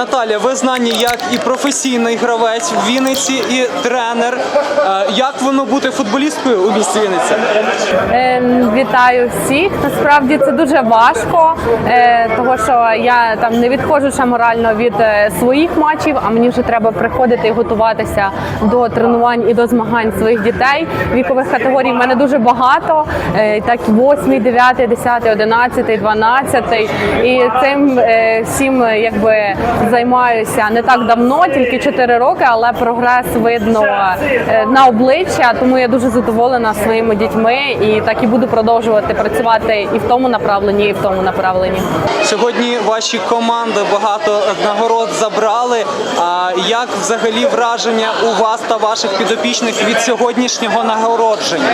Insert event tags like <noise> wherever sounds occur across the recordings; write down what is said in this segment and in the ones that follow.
Наталя, ви знані як і професійний гравець в Вінниці, і тренер. Е, Як воно бути футболісткою у місті Вінниця? Е, Вітаю всіх. Насправді це дуже важко, е, того що я там не відходжу ще морально від е, своїх матчів, а мені вже треба приходити і готуватися до тренувань і до змагань своїх дітей. Вікових категорій в мене дуже багато. Так 8, 9, 10, 11, 12. І цим всім якби займаюся не так давно, тільки 4 роки, але прогрес видно е, на обличчя. Тому я дуже задоволена своїми дітьми і так і буду продовжувати працювати і в тому направленні, і в тому направленні. Сьогодні ваші команди багато нагород забрали. А як взагалі враження у вас та ваших підопічних від сьогоднішнього нагородження?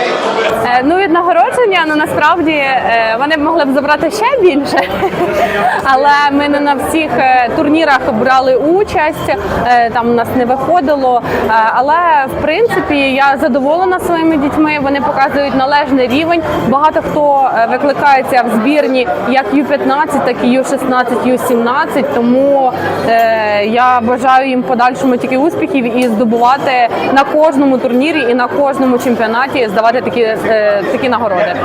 Е, Ну від нагородження, ну насправді е, вони б могли б забрати ще більше, <laughs> але ми не на всіх турнірах брали участь. е, Там у нас не виходило. Е, Але в принципі я задоволена своїми дітьми. Вони показують належний рівень. Багато хто е, викликається в збірні як Ю-15, так і Ю-16, Ю-17. Тому я бажаю їм подальшому тільки успіхів і здобувати на кожному турнірі і на кожному чемпіонаті здавати такі, е, такі нагороди.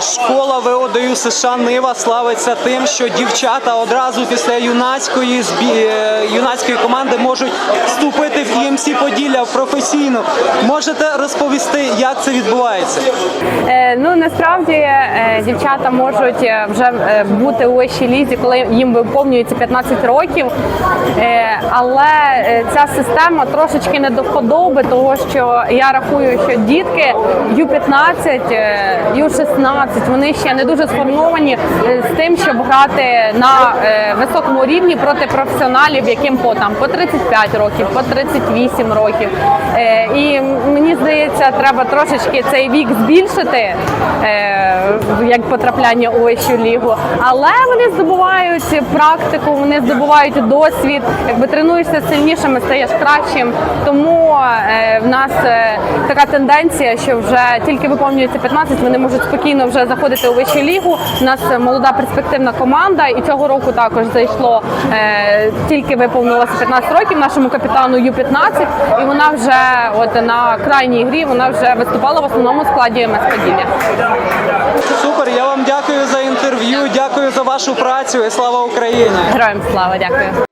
Школа ВОДЮ США Нива славиться тим, що дівчата одразу після юнацької збі... е, юнацької команди можуть вступити в ІМС Поділля в професійну. Можете розповісти, як це відбувається? Е, Ну насправді е, дівчата можуть вже бути у вищій лізі, коли їм виповнюється 15 років. Е, Але е, ця система трошечки не до вподоби, того що я рахую, що дітки Ю-15, е, Ю-16, вони ще не дуже сформовані е, з тим, щоб грати на високому рівні проти професіоналів, яким по там по 35 років, по 38 років. І мені здається, треба трошечки цей вік збільшити як потрапляння у вищу лігу. Але вони здобувають практику, вони здобувають досвід. Якби тренуєшся сильнішими, стаєш кращим. Тому е, в нас е, така тенденція, що вже тільки виповнюється 15, вони можуть спокійно вже заходити у вищу лігу. У нас молода перспективна команда, і цього року також зайшло е, тільки виповнилося 15 років нашому капітану Ю-15, і вона вже от на крайній грі вона вже виступала в основному складі МС Поділля. Супер, я вам дякую за інтерв'ю, дякую за вашу працю і слава Україні! Героям слава, дякую.